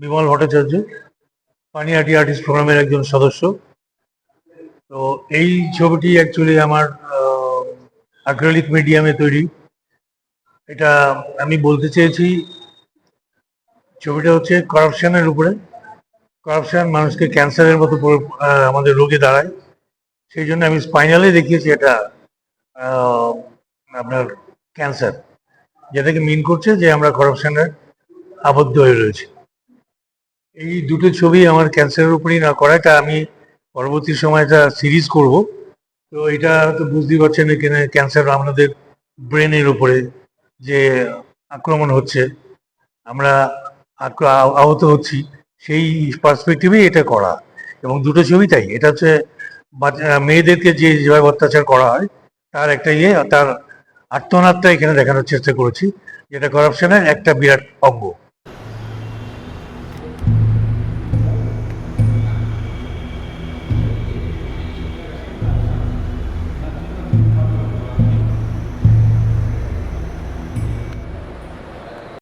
Bimal Bhattacharya, Panihati artist প্রোগ্রামের একজন সদস্য। তো এই ছবিটি অ্যাকচুয়ালি আমার অ্যাক্রেলিক মিডিয়ামে তৈরি। এটা আমি বলতে চেয়েছি, ছবিটা হচ্ছে করাপশনের উপরে। করাপশন মানুষকে ক্যান্সারের মতো আমাদের রোগে দাঁড়ায়। সেই জন্য আমি স্পাইনালে দেখিয়েছি এটা আপনার ক্যান্সার। যেটাকে মিন করছে যে আমরা করাপশনের আবদ্ধ হয়ে রয়েছে। এই দুটো ছবি আমার ক্যান্সারের উপরেই না করা এটা আমি পরবর্তী সময় এটা সিরিজ করব। তো এটা তো বুঝতেই পারছেন এখানে ক্যান্সার আমাদের ব্রেনের উপরে যে আক্রমণ হচ্ছে, আমরা আহত হচ্ছি, সেই পার্সপেক্টিভে এটা করা। এবং দুটো ছবি তাই, এটা হচ্ছে মেয়েদেরকে যে যেভাবে অত্যাচার করা হয়, তার একটা ইয়ে তার আত্মনাথটা এখানে দেখানোর চেষ্টা করেছি, যেটা করাপশনের একটা বিরাট অঙ্গ।